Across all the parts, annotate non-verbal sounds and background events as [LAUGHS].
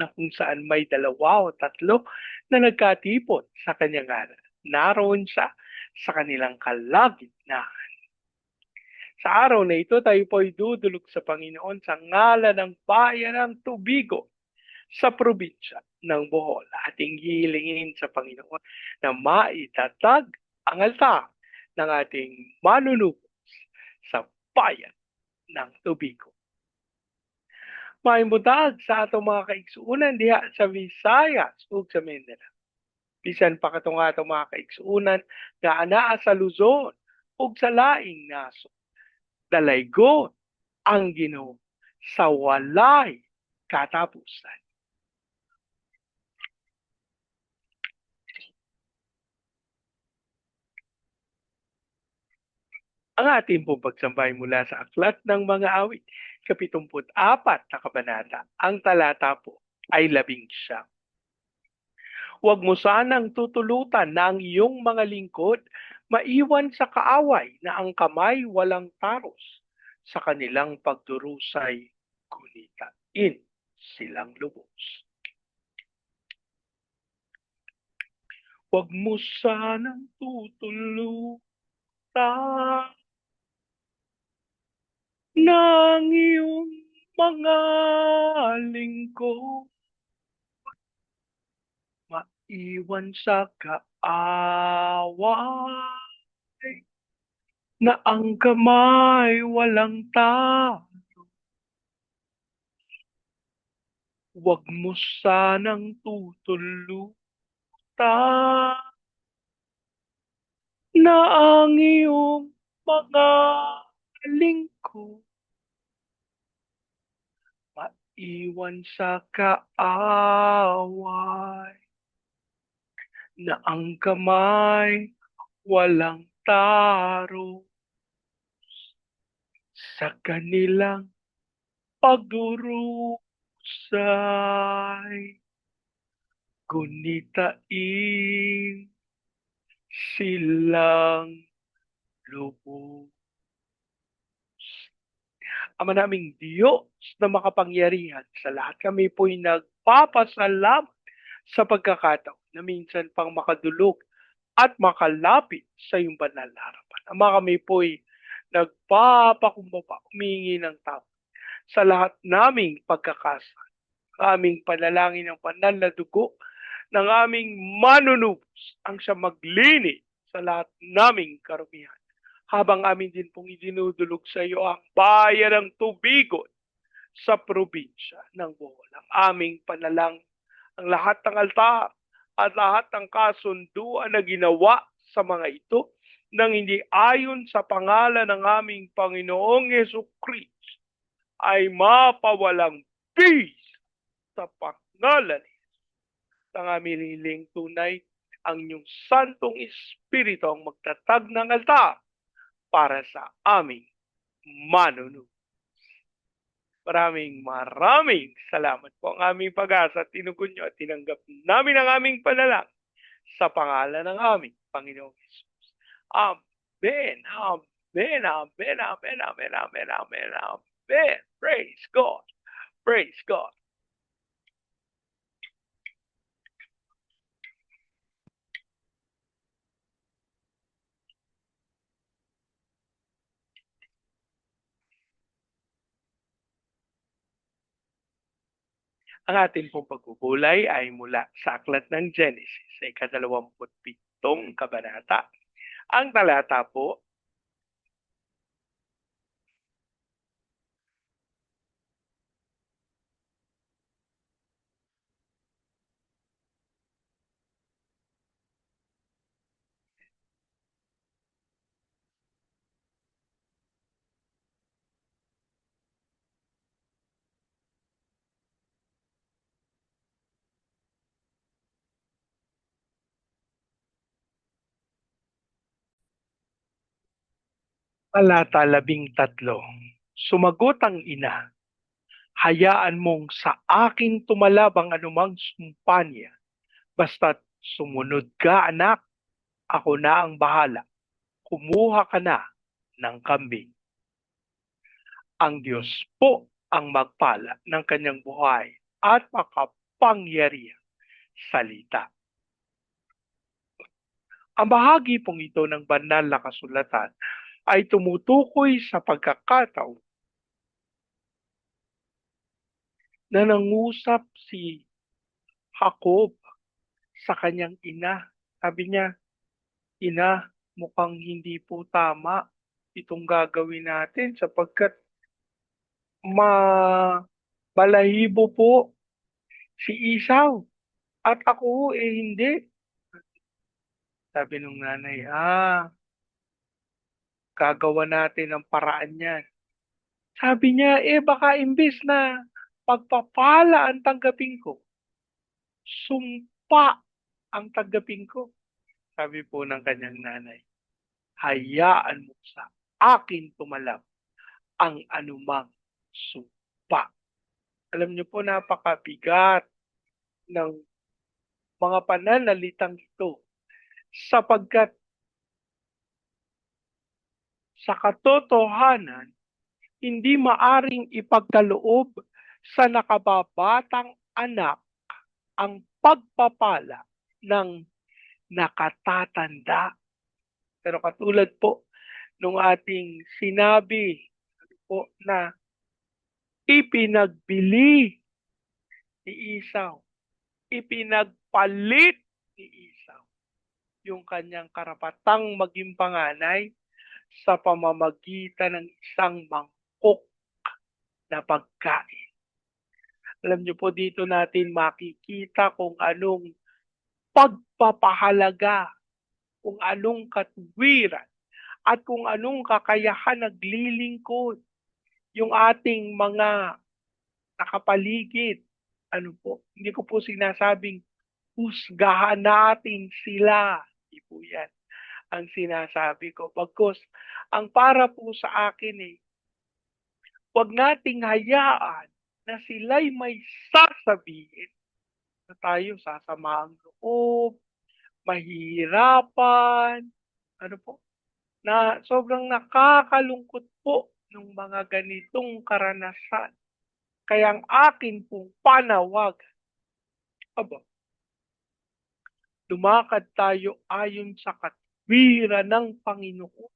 na kung saan may dalawa o tatlo na nagkatipon sa kanyang ngalan. Naroon siya sa kanilang kalagitnaan. Sa araw na ito, tayo po'y dudulog sa Panginoon sa ngalan ng bayan ng Tubigo sa probinsya ng Bohol. Ating hilingin sa Panginoon na maitatag ang altar ng ating manunubos sa bayan ng Tubigo. Maimutag sa atong mga kaigsuunan diha sa Visayas ug sa Mindanao. Bisan pa katong atong mga kaigsuunan nga anaa sa Luzon ug sa laing naso. Dalaygon ang Ginoo sa walay katapusan. ang ating pong pagsambay mula sa Aklat ng Mga Awit, kapitumput apat na kabanata. Ang talata po ay labing siya. Huwag mo sanang tutulutan na ang iyong mga lingkod maiwan sa kaaway na ang kamay walang taros sa kanilang pagdurusay gunitain silang lubos. Huwag mo sanang tutulutan ng iyong mga lingkod maiwan sa kaaway na ang kamay walang talo. Huwag mo sanang tutulutan na ang iyong mga lingkod maiwan sa kaaway na ang kamay walang taro sa kanilang pagdurusay gunitain silang lubos. Ama naming Diyos na makapangyarihan sa lahat kami po'y nagpapasalamat sa pagkakataon na minsan pang makadulog at makalapit sa iyong banal na harapan. Ama kami po'y nagpapakumbaba, humingi ng tao sa lahat naming pagkakasa. Aming panalangin ng banal na dugo ng aming manunubos ang siya maglini sa lahat naming karumihan. Habang amin din pong idinudulog sa iyo ang bayan ng tubigon sa probinsya ng Bohol. Ang aming panalang, ang lahat ng altar at lahat ng kasunduan na ginawa sa mga ito nang hindi ayon sa pangalan ng aming Panginoong Yesu Kristo ay mapawalang peace sa pangalan ng aming hiling tunay ang inyong Santong Espiritu ang magtatag ng altar para sa aming manunod. Maraming maraming salamat po ang aming pag-asa at tinugon nyo at tinanggap namin ang aming panalang sa pangalan ng aming Panginoong Jesus. Amen, amen, amen, amen, amen, amen, amen, amen. Praise God, praise God. Ang ating pong pagkukulay ay mula sa aklat ng Genesis sa ikadalawamputpitong kabanata. Ang talata po Talata labing tatlo. Sumagot ang ina, hayaan mong sa akin tumalab ang anumang sumpa niya. Basta't sumunod ka anak, ako na ang bahala. Kumuha ka na ng kambing. Ang Diyos po ang magpala ng kanyang buhay at makapangyarihan salita. Ang bahagi pong ito ng banal na kasulatan ay tumutukoy sa pagkakataon na nangusap si Jacob sa kanyang ina. Sabi niya, Ina, mukhang hindi po tama itong gagawin natin sapagkat ma balahibo po si Isaw at ako eh hindi. Sabi nung nanay, ah, gagawa natin ang paraan yan. Sabi niya, eh baka imbis na pagpapala ang tanggapin ko, sumpa ang tanggapin ko. Sabi po ng kanyang nanay, hayaan mo sa akin tumalab ang anumang sumpa. Alam niyo po, napakabigat ng mga pananalitang ito sapagkat sa katotohanan, hindi maaring ipagkaloob sa nakababatang anak ang pagpapala ng nakatatanda. Pero katulad po nung ating sinabi po na ipinagbili ni Isaw, ipinagpalit ni Isaw yung kanyang karapatang maging panganay sa pamamagitan ng isang mangkok na pagkain. Alam niyo po dito natin makikita kung anong pagpapahalaga, kung anong katwiran, at kung anong kakayahan naglilingkod yung ating mga nakapaligid. Ano po, hindi ko po sinasabing husgahan natin sila. Hindi po yan ang sinasabi ko. Pagkos, ang para po sa akin eh, huwag nating hayaan na sila'y may sasabihin na tayo sasama ang loob, mahihirapan, ano po, na sobrang nakakalungkot po ng mga ganitong karanasan. Kaya ang akin pong panawag, aba, lumakad tayo ayon sa katwira ng Panginoon.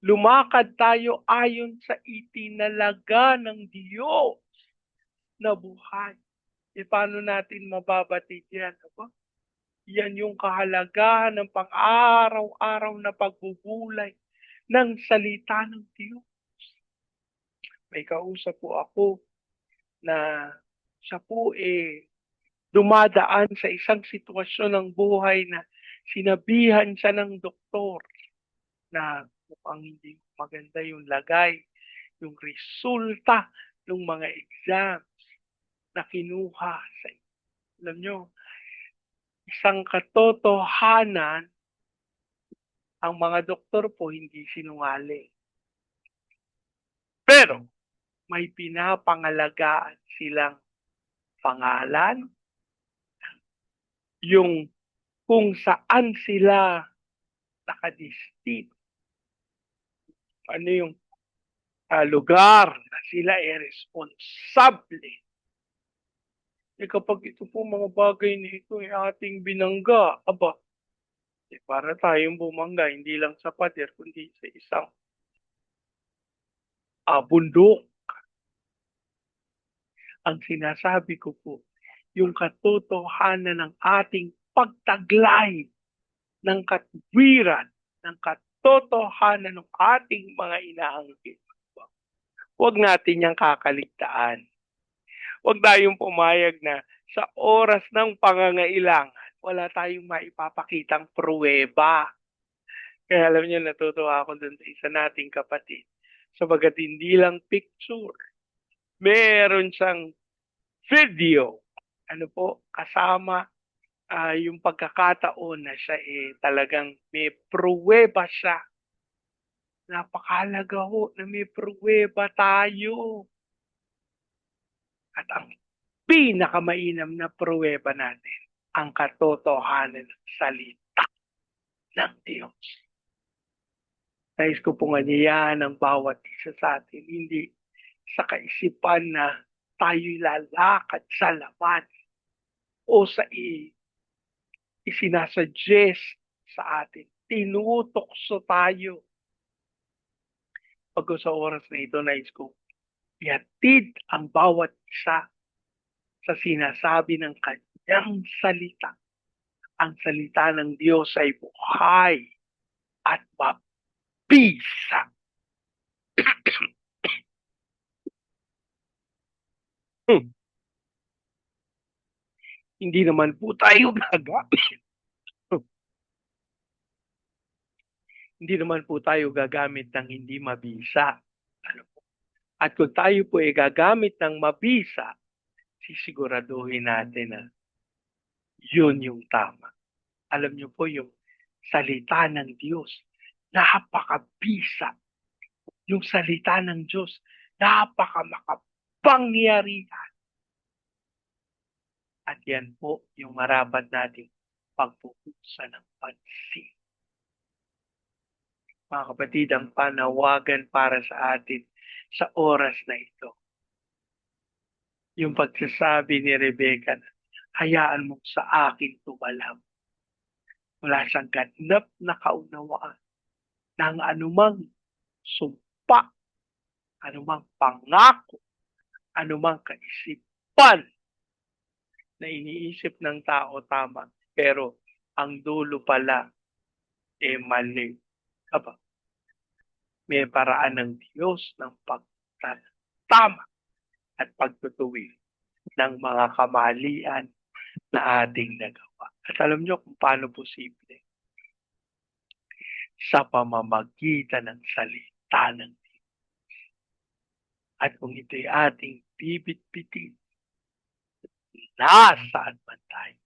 Lumakad tayo ayon sa itinalaga ng Diyos na buhay. E paano natin mababatid yan? Aba? Yan yung kahalagahan ng pang-araw-araw na pagbubulay ng salita ng Diyos. May kausap po ako na siya po eh dumadaan sa isang sitwasyon ng buhay na sinabihan siya ng doktor na mukhang hindi maganda yung lagay, yung resulta ng mga exams na kinuha sa alam nyo, isang katotohanan ang mga doktor po hindi sinungaling. Pero may pinapangalagaan silang pangalan, yung kung saan sila nakadistit. Ano yung uh, lugar na sila ay responsable. E kapag ito po mga bagay na ito ay ating binangga, aba, eh, para tayong bumangga, hindi lang sa pader, kundi sa isang uh, bundok. Ang sinasabi ko po, yung katotohanan ng ating pagtaglay ng katwiran, ng katotohanan ng ating mga inaanggit. Huwag natin niyang kakaligtaan. Huwag tayong pumayag na sa oras ng pangangailangan, wala tayong maipapakitang pruweba. Kaya alam niyo, natutuwa ako dun sa isa nating kapatid. Sabagat hindi lang picture, meron siyang video, ano po, kasama uh, yung pagkakataon na siya eh talagang may pruweba siya napakahalaga ho na may pruweba tayo. At ang pinakamainam na pruweba natin, ang katotohanan ng salita ng Diyos. Nais ko pong anyayahan ang bawat isa sa atin, hindi sa kaisipan na tayo'y lalakad sa laman o sa i isinasuggest sa atin. Tinutokso tayo. Pag sa oras na ito, nais ko, yatid ang bawat isa sa sinasabi ng kanyang salita. Ang salita ng Diyos ay buhay at mabisa. [CLEARS THROAT] hmm. Hindi naman po tayo [LAUGHS] gagamit. hindi naman po tayo gagamit ng hindi mabisa. Ano po? At kung tayo po ay gagamit ng mabisa, sisiguraduhin natin na yun yung tama. Alam niyo po yung salita ng Diyos, napakabisa. Yung salita ng Diyos, napakamakapangyarihan. At yan po yung marapat nating pagpupusan ng pansin. Mga kapatid, ang panawagan para sa atin sa oras na ito. Yung pagsasabi ni Rebecca hayaan mo sa akin tumalam. Wala siyang ganap na kaunawaan ng anumang sumpa, anumang pangako, anumang kaisipan na iniisip ng tao tama, pero ang dulo pala eh mali. Aba, may paraan ng Diyos ng pagtama at pagtutuwid ng mga kamalian na ating nagawa. At alam nyo kung paano posible? Sa pamamagitan ng salita ng Diyos. At kung ito'y ating bibit-bitin, nasaan man tayo,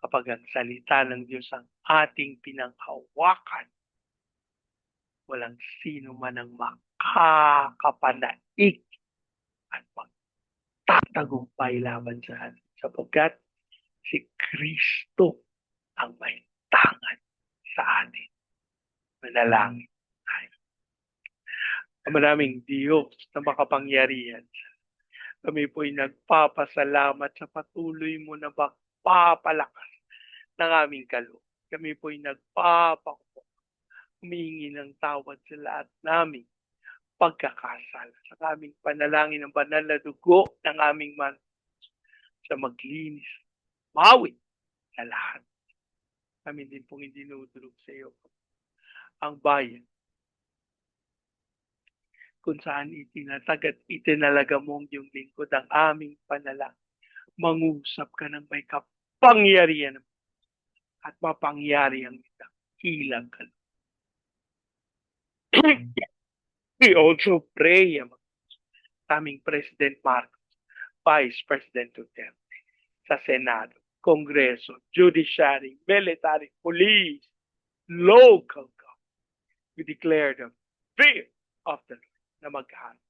kapag ang salita ng Diyos ang ating pinanghawakan, walang sino man ang makakapanaig at magtatagumpay laban sa atin sapagkat si Kristo ang may tangan sa atin. Manalangin tayo. Maraming Diyos na makapangyarihan kami po'y nagpapasalamat sa patuloy mo na magpapalakas ng aming kaloob. Kami po'y nagpapakupo, humingi ng tawad sa lahat namin pagkakasala sa aming panalangin ng banal na dugo ng aming man sa maglinis, mawit sa lahat. Kami din pong hindi sa iyo. Ang bayan kung saan itinatag at itinalaga mong yung lingkod ang aming panalang. Mangusap ka ng may kapangyarihan at mapangyari ang isang hilang ka. [CLEARS THROAT] We also pray sa aming President Marcos, Vice President Duterte, sa Senado, Kongreso, Judiciary, Military, Police, Local Government. We declare the fear of the Lord na magharap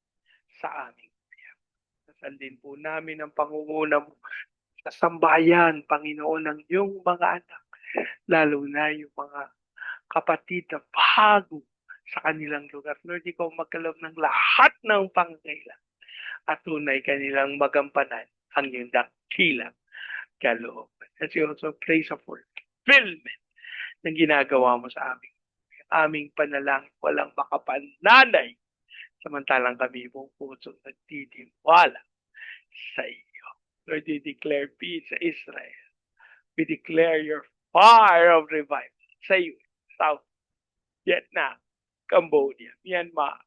sa aming bayan. Nasal po namin ang pangunguna mo sa sambayan, Panginoon, ng iyong mga anak, lalo na yung mga kapatid na bago sa kanilang lugar. Lord, ikaw magkalob ng lahat ng pangangailan at tunay kanilang magampanan ang iyong dakilang kaloob. As you also pray sa fulfillment ng ginagawa mo sa amin. Aming panalangin walang makapananay samantalang kami mong puso nagtitiwala sa iyo. Lord, we declare peace sa Israel. We declare your fire of revival sa iyo, South Vietnam, Cambodia, Myanmar.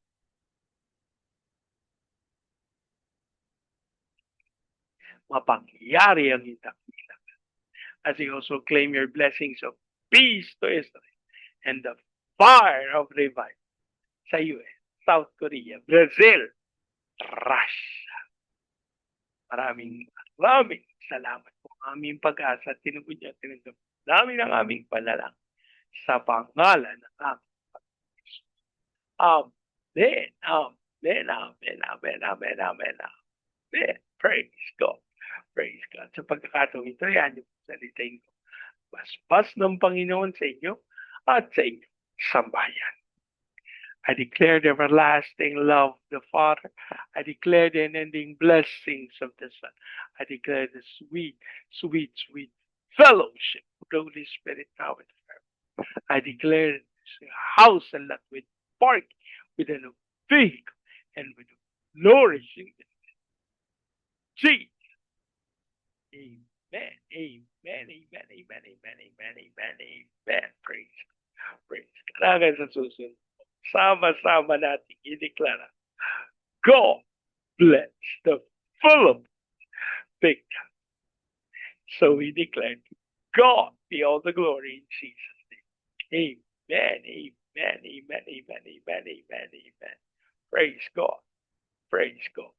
Mapangyari ang itakila. As you also claim your blessings of peace to Israel and the fire of revival sa US South Korea, Brazil, Russia. Maraming maraming salamat po aming pag-asa tinugod niya tinugod namin ang aming panalang sa pangalan ng aming Amen. Amen. Amen. Amen. Amen. Amen. Amen. Praise God. Praise God. Sa pagkakataong ito, yan yung salitain ko. Basbas ng Panginoon sa inyo at sa inyo sambayan. I declare the everlasting love of the Father. I declare the unending blessings of the Son. I declare the sweet, sweet, sweet fellowship of the Holy Spirit now and forever. I declare this house and lot with park, with an vehicle, and with nourishing Jesus. Amen, amen, amen, amen, amen, amen, amen, amen. Praise. Praise. Hanggang sa susunod. Sama-sama natin ideklara. God bless the full of victim. So we declare to God be all the glory in Jesus' name. Amen, amen, amen, amen, amen, amen, amen. Praise God. Praise God.